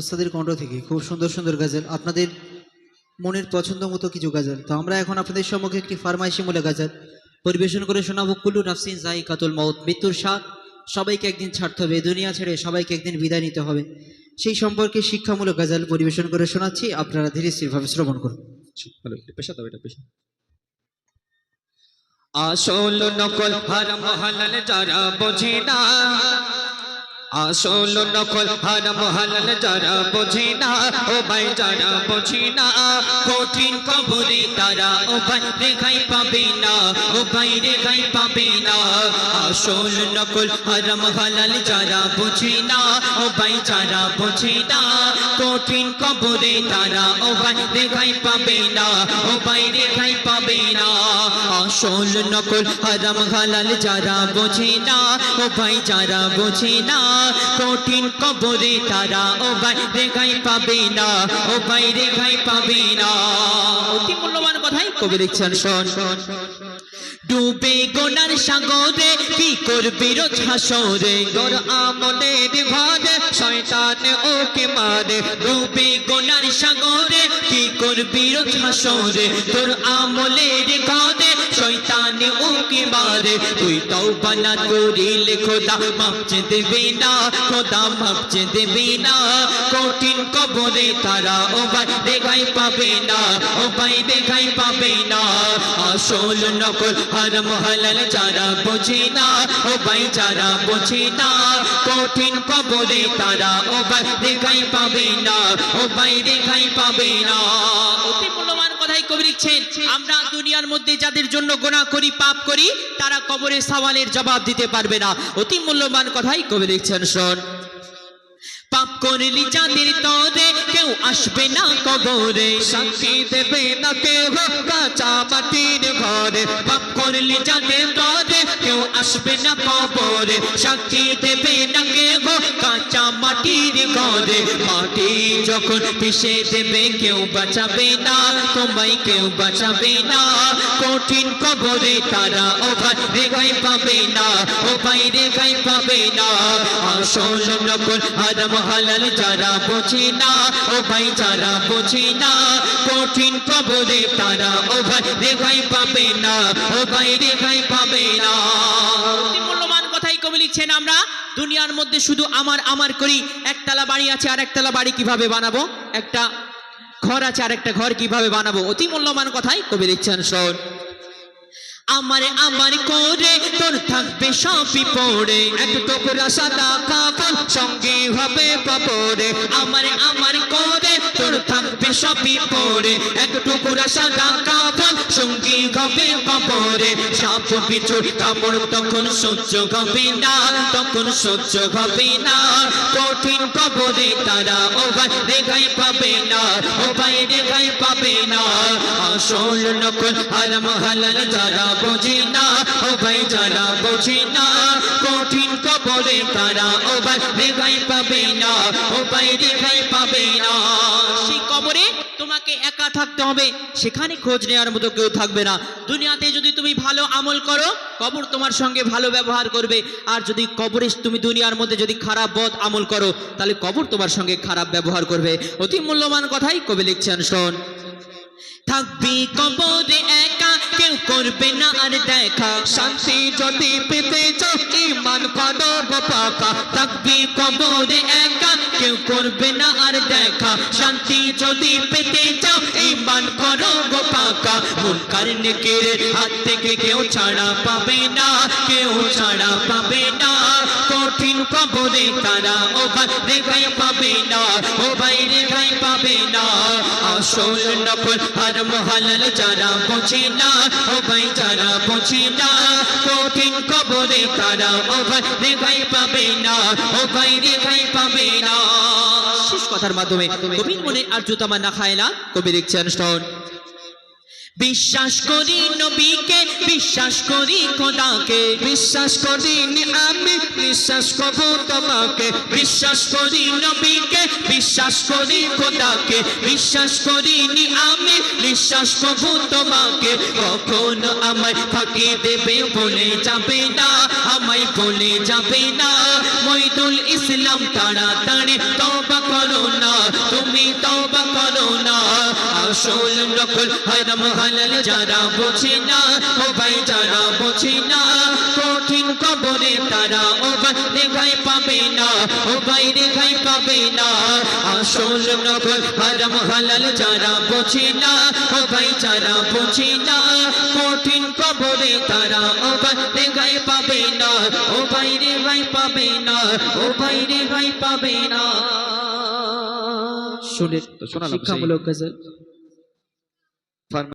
ওস্তাদের কণ্ঠ থেকে খুব সুন্দর সুন্দর গাজল, আপনাদের মনের পছন্দ মতো কিছু গাজল। তো আমরা এখন আপনাদের সম্মুখে একটি ফার্মাইশিমূলক গাজল পরিবেশন করে শোনাবো, কুল্লু নাফসিন জাই কাতুল মৌত মৃত্যুর স্বাদ। সবাইকে একদিন ছাড়তে হবে, দুনিয়া ছেড়ে সবাইকে একদিন বিদায় নিতে হবে। সেই সম্পর্কে শিক্ষামূলক গাজল পরিবেশন করে শোনাচ্ছি, আপনারা ধীরে স্থিরভাবে শ্রবণ করুন। আসল নকল হারাম, হালাল যারা বোঝে না আসল নকল হারাম হালাল যারা বোঝে না, ও ভাই যারা বোঝে না, কঠিন কবরে তারা ও ভাই রেখাই পাবে না, ও ভাই রেখাই পাবে না। আসল নকল হারাম হালাল যারা বোঝে না, ও ভাই যারা বোঝে না, কঠিন কবরে তারা ও ভাই রেখাই পাবে না, ও ভাই রেখাই পাবে না। আসল নকল হারাম হালাল যারা বোঝে না, ও ভাই যারা বোঝে না কঠিন কবরে তারা, ও ভাই রেখাই পাবে না, ও ভাই রেখাই পাবে না। অতি মূল্যবান কথাই কবি লিখছেন, শোন। ডুবে গোনার সাগরে কি করবি রোজ হাসরে? তোর আমলের ঘরে শয়তান ওকে মারে। ডুবে গোনার সাগরে কি করবি রোজ হাসরে? তোর আমলের ঘরে শয়তান ওকে মারে। তুই তওবা না করিলে খোদা মাপচে দেবে না, খোদা মাপচে দেবে না। কঠিন কবরে তারা ও ভাই দেখাই পাবে না, ও ভাই দেখাই পাবে না। আসল নকল হারাম হালাল যারা বোঝে না, ও ভাই যারা বোঝে না। কঠিন কবরে তারা ও ভাই দেখাই পাবে না, ও ভাই দেখাই পাবে না। অতি মূল্যবান কবি লিখছেন, আমরা দুনিয়ার মধ্যে যাদের জন্য গোনা করি, পাপ করি, তারা সওয়ালের জবাব দিতে পারবে না। অতি মূল্যবান কথাই কবি লিখছেন, শোন। পাপ করলি চাঁদের কেউ আসবে না কবরে। দেবে না কাঁচা মাটির ঘরে। পাপ করলি চাঁদের কেউ আসবে না কবরে। দেবে না কাঁচা মাটির ঘরে মাটি যখন পিষে দেবে, কেউ বাঁচাবে না, তোমায় কেউ বাঁচাবে না। কঠিন কবরে তারা পাবে না পাবে না। আসল নকল হালাল যারা বোঝে না ও ভাই যারা বোঝে না। কঠিন কবরে তারা ও ভাই রেগাই পাবে না ও ভাই রেগাই পাবে না। মূল্যবান কথাই লিখছেন আমরা। দুনিয়ার মধ্যে শুধু আমার আমার করি। একতলা বাড়ি আছে আর একতলা বাড়ি কীভাবে বানাবো? একটা ঘর আছে আর একটা ঘর কীভাবে বানাবো? অতি মূল্যবান কথাই কবি দিচ্ছেন শোন। আমার আমার করে, তোর থাকবে সবই পড়ে। এক টুকরা সাদা কাপড়, সঙ্গে হবে পাপড়ে আমার আমার করে সবই পড়ে, এক টুকরা সাদা কাপড় সঙ্গে হবে পাপড়ে সাপ কাপড় তখন সহ্য না, তখন সহ্য হবে না। কঠিন কবরে তারা ও ভাই রেখাই পাবে না রেখাই পাবে না। আসল নকল হারাম হালাল যারা বোঝে না, ও ভাই যারা বোঝে না। কঠিন কবরে তারা ও ভাই রেখাই পাবে না, ও ভাই রেখাই পাবে না। কবরে তোমাকে একা থাকতে হবে, সেখানে খোঁজ নেওয়ার মতো কেউ থাকবে না। দুনিয়াতে যদি তুমি ভালো আমল করো, কবর তোমার সঙ্গে ভালো ব্যবহার করবে। আর যদি কবরে তুমি দুনিয়ার মধ্যে যদি খারাপ বদ আমল করো, তাহলে কবর তোমার সঙ্গে খারাপ ব্যবহার করবে। অতি মূল্যবান কথাই কবি লিখছেন, শোন। থাকবি কবরে করবে না আর দেখা। শান্তি যদি পেতে চাও ইমান গো পাকা। থাকবি কবরে একা কেউ করবে না আর দেখা। শান্তি যদি পেতে চাও ইমান করো গো পাকা। কারণে নেকের হাত থেকে কেউ ছাড়া পাবে না, কেউ ছাড়া পাবে না। কঠিন কবরে তারা ও ভাই রেখাই পাবে না, ও ভাই রেখাই পাবে না। আসল নকল আর মহালাল যারা বোঝে না, ও ভাই যারা বোঝে না, কঠিন কবরে তারা ও ভাই রেখাই পাবে না, ও ভাই রেখাই পাবে না। শেষ কথার মাধ্যমে কবির মনে আর জুতামা না খায় না, কবি লিখছেন শোন বিশ্বাস করি নবীকে বিশ্বাস করি খোদাকে। বিশ্বাস করি আমি বিশ্বাস করব তোমাকে। বিশ্বাস করি নবীকে বিশ্বাস করি খোদাকে। বিশ্বাস করি আমি বিশ্বাস করব তোমাকে। কখনো আমায় ফাঁকি দেবে বলে যাবে না আমায় বলে যাবে না। মইদুল ইসলাম তাড়াতাড়ি তবা করো না আসল নকল হারাম হালাল যারা বোঝে না ও ভাই যারা বোঝে না কঠিন কবরে তারা ও ভাই রেখাই পাবে না ও ভাই রেখাই পাবে না। আসল নকল হারাম হালাল যারা বোঝে না ও ভাই যারা বোঝে না কঠিন কবরে তারা ও ভাই রেখাই পাবে না ও ভাই রেখাই পাবে না ও ভাই রেখাই পাবে না। শুনে শিক্ষামূলক গজল। for